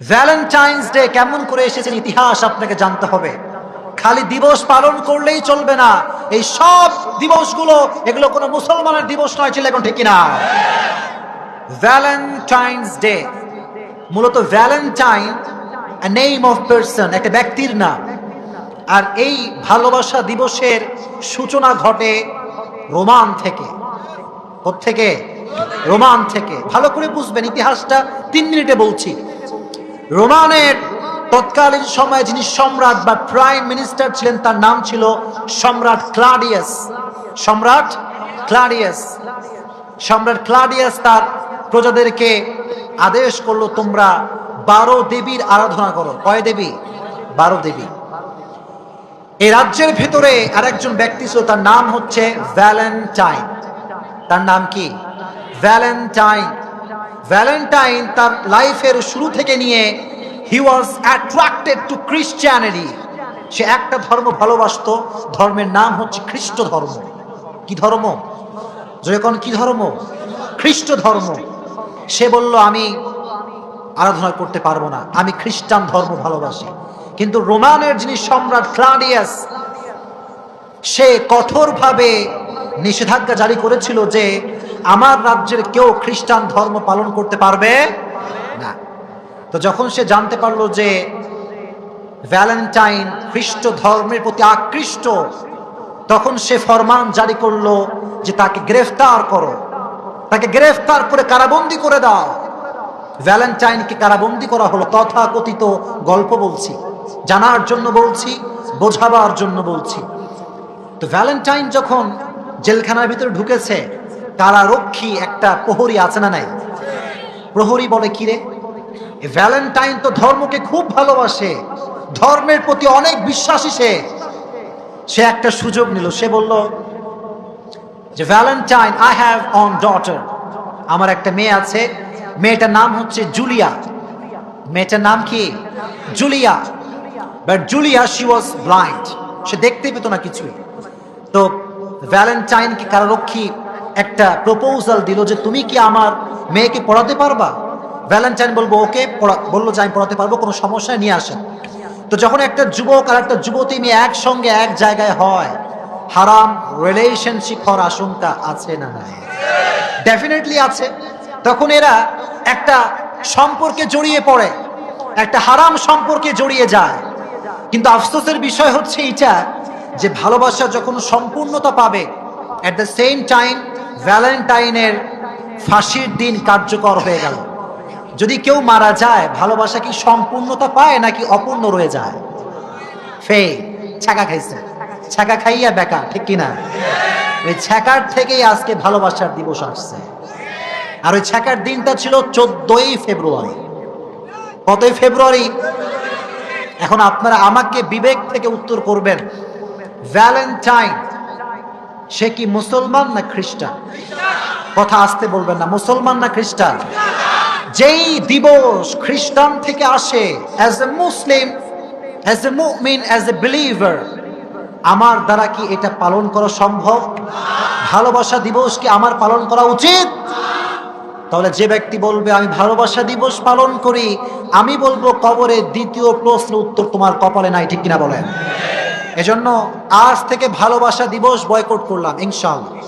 Valentine's day কেমন করে এসেছেন ইতিহাস আপনাকে জানতে হবে। খালি দিবস পালন করলেই চলবে না। এই সব দিবসগুলো, এগুলো কোনো মুসলমানের দিবস নয় ছিল এখন ঠিক না ভ্যালেন্টাইন্স ডে মূলত ভ্যালেন্টাইন নেম অফ পার্সন একটা ব্যক্তির নাম। আর এই ভালোবাসা দিবসের সূচনা ঘটে রোমান থেকে। থেকে রোমান থেকে। ভালো করে বুঝবেন, ইতিহাসটা তিন মিনিটে বলছি। রোমানের তৎকালীন সময়ে যিনি সম্রাট বা প্রাইম মিনিস্টার ছিলেন, তার নাম ছিল সম্রাট ক্লাডিয়াস। সম্রাট ক্লাডিয়াস। সম্রাট ক্লাডিয়াস তার প্রজাদেরকে আদেশ করল, তোমরা বারো দেবীর আরাধনা করো। কয় দেবী? বারো দেবী। এই রাজ্যের ভেতরে আরেকজন ব্যক্তি ছিল, তার নাম হচ্ছে ভ্যালেন্টাইন। তার নাম কি? ভ্যালেন্টাইন। ভ্যালেন্টাইন তার লাইফের শুরু থেকে নিয়ে he was attracted to Christianity সে একটা ধর্ম ভালোবাসতো, ধর্মের নাম হচ্ছে খ্রিস্ট ধর্ম। কি ধর্ম? যখন কি ধর্ম? খ্রিস্ট ধর্ম। সে বলল, আমি আরাধনা করতে পারব না। আমি খ্রিস্টান ধর্ম ভালোবাসি। কিন্তু রোমানের যিনি সম্রাট ক্লাডিয়াস, সে কঠোরভাবে নিষেধাজ্ঞা জারি করেছিল যে আমার রাজ্যের কেউ খ্রিস্টান ধর্ম পালন করতে পারবে না। তো যখন সে জানতে পারল যে ভ্যালেন্টাইন খ্রিস্ট ধর্মের প্রতি আকৃষ্ট, তখন সে ফরমান জারি করল যে তাকে গ্রেফতার করো। তাকে গ্রেফতার করে কারাবন্দি করে দাও। ভ্যালেন্টাইনকে কারাবন্দি করা হলো তথাকথিত গল্প বলছি, জানার জন্য বলছি, বোঝাবার জন্য বলছি। তো ভ্যালেন্টাইন যখন জেলখানার ভিতরে ঢুকেছে কারারক্ষী একটা প্রহরী আছে না নাই? প্রহরী বলে কিরে ভ্যালেন্টাইন তো ধর্মকে খুব ভালোবাসে। ধর্মের প্রতি অনেক বিশ্বাসী সে। সে একটা সুযোগ নিল। সে বলল, যে Valentine I have one daughter আমার একটা মেয়ে আছে। মেয়েটার নাম হচ্ছে জুলিয়া। মেয়েটার নাম কি? Julia. But Julia she was blind সে দেখতেই পেত না কিছুই। তো ভ্যালেন্টাইনকে কারারক্ষী? একটা প্রপোজাল দিল যে তুমি কি আমার মেয়েকে পড়াতে পারবা? ভ্যালেন্টাইন বলব, ওকে বলল যে, আমি পড়াতে পারব, কোনো সমস্যা নিয়ে আসেন। তো যখন একটা যুবক আর একটা যুবতী মেয়ে একসঙ্গে এক জায়গায় হয়, হারাম রিলেশনশিপ হওয়ার আশঙ্কা আছে না নাই? ডেফিনেটলি আছে। তখন এরা একটা সম্পর্কে জড়িয়ে পড়ে, একটা হারাম সম্পর্কে জড়িয়ে যায়। কিন্তু আফসোসের বিষয় হচ্ছে এটা যে ভালোবাসা যখন সম্পূর্ণতা পাবে অ্যাট দ্য সেম টাইম ভ্যালেন্টাইনের ফাঁসির দিন কার্যকর হয়ে গেল। যদি কেউ মারা যায়, ভালোবাসা কি সম্পূর্ণতা পায় নাকি অপূর্ণ রয়ে যায়? ফে ছাকা খাইছে। ছাকা খাইয়া বেকা ঠিক কিনা ওই ছ্যাকার থেকেই আজকে ভালোবাসার দিবস আসছে। আর ওই ছ্যাকার দিনটা ছিল চোদ্দই ফেব্রুয়ারি। কতই ফেব্রুয়ারি? এখন আপনারা আমাকে বিবেক থেকে উত্তর করবেন। ভ্যালেন্টাইন সে কি মুসলমান না খ্রিস্টান? কথা আসতে বলবেন না, মুসলমান না খ্রিস্টান? যেই দিবস খ্রিস্টান থেকে আসে as a Muslim as a মুমিন অ্যাজ এ বিলিভার আমার দ্বারা কি এটা পালন করা সম্ভব? ভালোবাসা দিবস কি আমার পালন করা উচিত? তাহলে যে ব্যক্তি বলবে, আমি ভালোবাসা দিবস পালন করি, আমি বলব কবরের দ্বিতীয় প্রশ্ন উত্তর তোমার কপালে নাই, ঠিক কিনা বলেন? এজন্য আজ থেকে ভালোবাসা দিবস বয়কট করলাম ইনশাল্লাহ